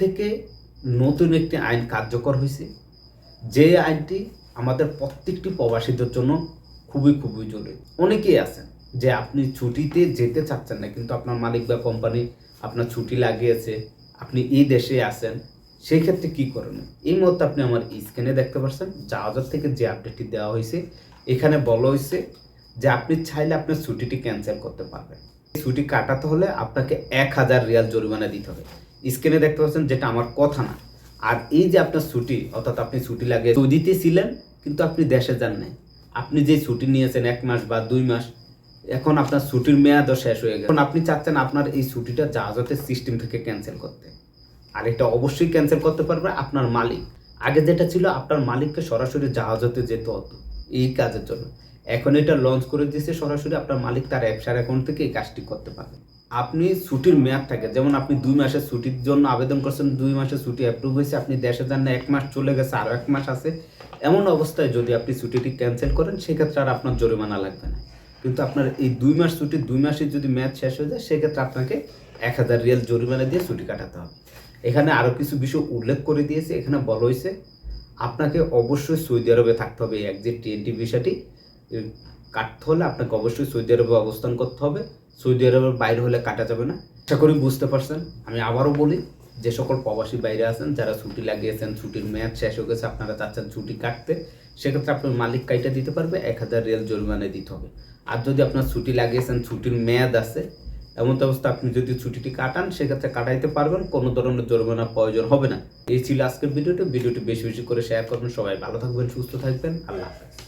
থেকে নতুন একটি আইন কার্যকর হয়েছে। যে আইনটি আমাদের প্রত্যেকটি প্রবাসীদের জন্য খুবই খুবই জরুরি। অনেকেই আছেন যে আপনি ছুটিতে যেতে চাচ্ছেন না, কিন্তু আপনার মালিক বা কোম্পানি আপনার ছুটি লাগিয়েছে, আপনি এই দেশে আছেন, সেই ক্ষেত্রে কি করবেন? এই মুহূর্তে আপনি আমার স্ক্রিনে দেখতে পাচ্ছেন, জাহাজের থেকে যে আপডেটটি দেওয়া হয়েছে, এখানে বলা হয়েছে যে আপনি চাইলে আপনার ছুটিটি ক্যান্সেল করতে পারবেন। ছুটি কাটাতে হলে আপনাকে এক হাজার রিয়াল জরিমানা দিতে হবে। স্ক্রিনে দেখতে পাচ্ছেন যেটা আমার কথা না। আর এই যে আপনার ছুটি, অর্থাৎ আপনি ছুটি লাগে, সৌদিতে ছিলেন, কিন্তু আপনি দেশে যান নাই। আপনি যে ছুটি নিয়েছেন এক মাস বা দুই মাস, এখন আপনার ছুটির মেয়াদও শেষ হয়ে গেছে। এখন আপনি চাচ্ছেন আপনার এই ছুটিটা জাহাজতের সিস্টেম থেকে ক্যান্সেল করতে। আর এটা অবশ্যই ক্যান্সেল করতে পারবে আপনার মালিক। আগে যেটা ছিল, আপনার মালিককে সরাসরি জাহাজতে যেতে হতো, এই কাজের জন্য। এখন এটা লঞ্চ করে দিয়েছে সরাসরি আপনার মালিক তার অ্যাপসার অ্যাকাউন্ট থেকে এই কাজটি করতে পারবে। আপনি ছুটির মেয়াদ থাকে। যেমন আপনি দুই মাসের ছুটির জন্য আবেদন করছেন, দুই মাসের ছুটি অ্যাপ্রুভ হয়েছে, আপনি দেশে যান না, এক মাস চলে গেছে আরও এক মাস আছে। এমন অবস্থায় যদি আপনি ছুটিটি ক্যান্সেল করেন, সেক্ষেত্রে আর আপনার জরিমানা লাগবে না। কিন্তু আপনার এই দুই মাস ছুটি, দুই মাসের যদি মেয়াদ শেষ হয়ে যায়, সেক্ষেত্রে আপনাকে এক হাজার রিয়াল জরিমানা দিয়ে ছুটি কাটাতে হবে। এখানে আরও কিছু বিষয় উল্লেখ করে দিয়েছে। এখানে বলা হয়েছে, আপনাকে অবশ্যই সৌদি আরবে থাকতে হবে, এই একজিট টিএনটি ভিসাটি কাটতে হলে আপনাকে অবশ্যই সৌদি আরবে অবস্থান করতে হবে। সৌদি আরবের বাইরে হলে কাটা যাবে না। আশা করি বুঝতে পারছেন। আমি আবারও বলি, যে সকল প্রবাসী বাইরে আছেন, যারা ছুটি লাগিয়েছেন, ছুটির মেয়াদ শেষ হয়ে গেছে, আপনারা চাচ্ছেন ছুটি কাটতে, সেক্ষেত্রে আপনার মালিক কাইটা দিতে পারবে, এক হাজার রিয়াল জরিমানা দিতে হবে। আর যদি আপনার ছুটি লাগিয়েছেন, ছুটির মেয়াদ আছে, এমন অবস্থা, আপনি যদি ছুটিটি কাটান, সেক্ষেত্রে কাটাইতে পারবেন, কোনো ধরনের জরিমানার প্রয়োজন হবে না। এই ছিল আজকের ভিডিওটি। ভিডিওটি বেশি বেশি করে শেয়ার করবেন। সবাই ভালো থাকবেন, সুস্থ থাকবেন। আল্লাহ হাফেজ।